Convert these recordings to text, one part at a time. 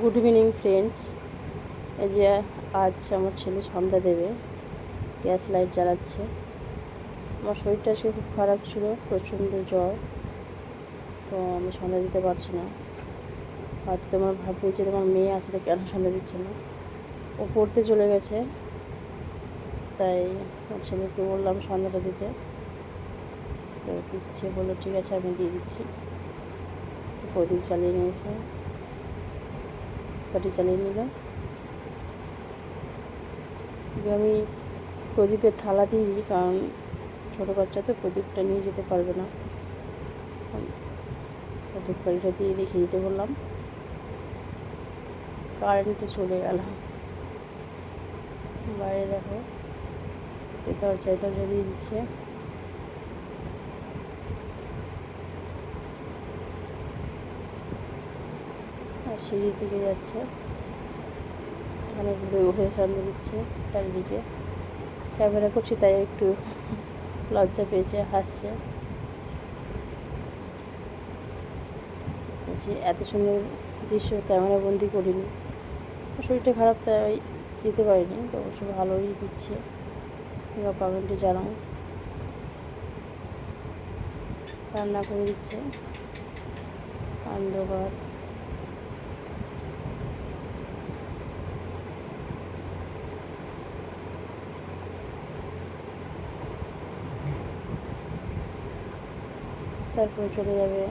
Good evening friends এই যে আজ আমার ছেলে সন্ধ্যা দেবে। গ্যাস লাইট জ্বালাচ্ছে। আমার শরীরটা আজকে খুব খারাপ ছিল, প্রচণ্ড জ্বর। তো আমি সন্ধ্যা দিতে পারছি না। হয়তো তোমার ভাববে যে তোমার মেয়ে আছে তো কেন সন্ধ্যা দিচ্ছে না? ও পড়তে চলে গেছে। তাই আমার ছেলেকে বললাম সন্ধ্যাটা দিতে। তো দিচ্ছে বলল ঠিক আছে, আমি দিয়ে দিচ্ছি। প্রদীপ চালিয়ে নিয়েছে। বাটি চালিয়ে নিল আমি প্রদীপের থালা দিয়ে দিই, কারণ ছোটো বাচ্চা তো প্রদীপটা নিয়ে যেতে পারবে না। প্রদীপ বাড়িটা দিয়ে রেখে দিতে বললাম। কারেন্টে চলে গেল। বাইরে দেখো দরজায় দরজা দিয়ে দিচ্ছে। আর সিঁড়ির দিকে যাচ্ছে। অনেকগুলো হয়ে সামনে দিচ্ছে চারিদিকে। ক্যামেরা করছি, তাই একটু লজ্জা পেয়েছে, হাসছে। যে এত সুন্দর দৃশ্য ক্যামেরা বন্দি করিনি। শরীরটা খারাপ, তাই দিতে পারিনি, তো অবশ্য ভালোই দিচ্ছে। এবার কমেন্টে জানাও। রান্না করে দিচ্ছে। অন্ধকার। তারপরে চলে যাবে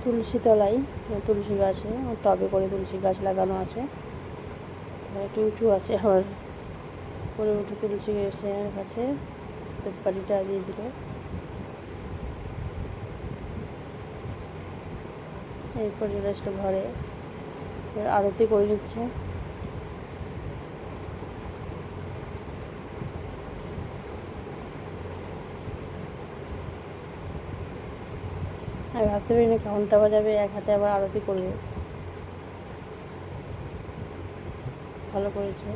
তুলসী তলায় তুলসী গাছে টবে করে তুলসী গাছ লাগানো আছে। একটু উঁচু আছে আবার। করে উঠে তুলসী গাছের কাছে বাড়িটা দিয়ে দিল। এরপর চলে আসলো ঘরে আরতি করে নিচ্ছে। আমি ভাবতে পারি না ঘণ্টা বাজাবে, এক হাতে আবার আরতি করবে। ভালো করেছে।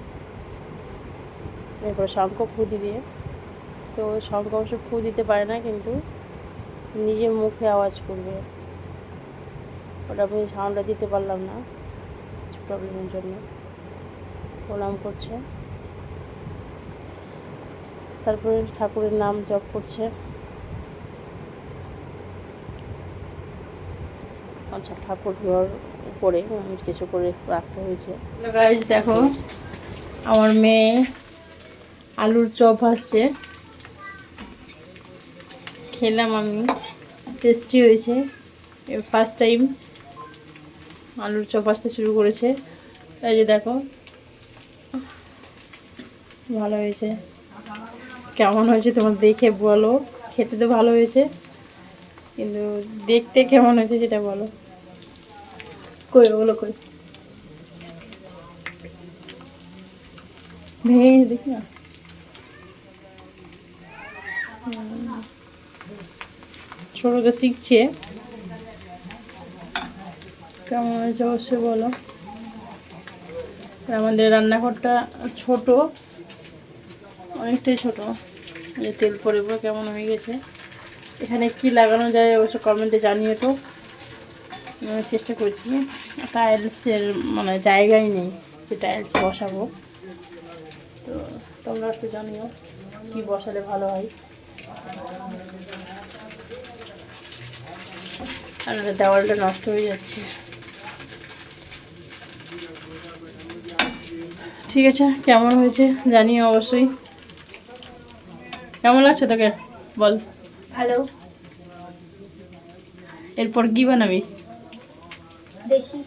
এরপরে শঙ্খ ফু দিবে। তো শঙ্খ অবশ্য ফু দিতে পারে না, কিন্তু নিজের মুখে আওয়াজ করবে। ওটা আমি সাউন্ডটা দিতে পারলাম না, কিছু প্রবলেমের জন্য। প্রণাম করছে। তারপরে ঠাকুরের নাম জপ করছে। আচ্ছা ঠাকুর ঘর উপরে কিছু করে রাখতে হয়েছে। গাইজ দেখো, আমার মেয়ে আলুর চপ ভাসছে খেলাম আমি টেস্টি হয়েছে। ফার্স্ট টাইম আলুর চপ আসতে শুরু করেছে। এই যে দেখো, ভালো হয়েছে। কেমন হয়েছে তোমার দেখে বলো, খেতে তো ভালো হয়েছে। কিন্তু দেখতে কেমন হয়েছে সেটা বলো। কই, ওগুলো কই? ভেঙে দেখি না। ছোটকে শিখছে। কেমন হয়েছে অবশ্যই বলো। আমাদের রান্নাঘরটা ছোট, অনেকটাই ছোট। তেল পরে পরে কেমন হয়ে গেছে। এখানে কি লাগানো যায় অবশ্য কমেন্টে জানিয়ে তো। চেষ্টা করছি। টাইলসের মানে জায়গাই নেই, যে টাইলস বসাবো। তো তোমরা একটু জানিও, কি বসালে ভালো হয়? আর দেওয়ালটা নষ্ট হয়ে যাচ্ছে। ঠিক আছে, কেমন হয়েছে জানিও অবশ্যই। কেমন লাগছে তোকে? বল। ভালো এরপর কি বানাবি দেখি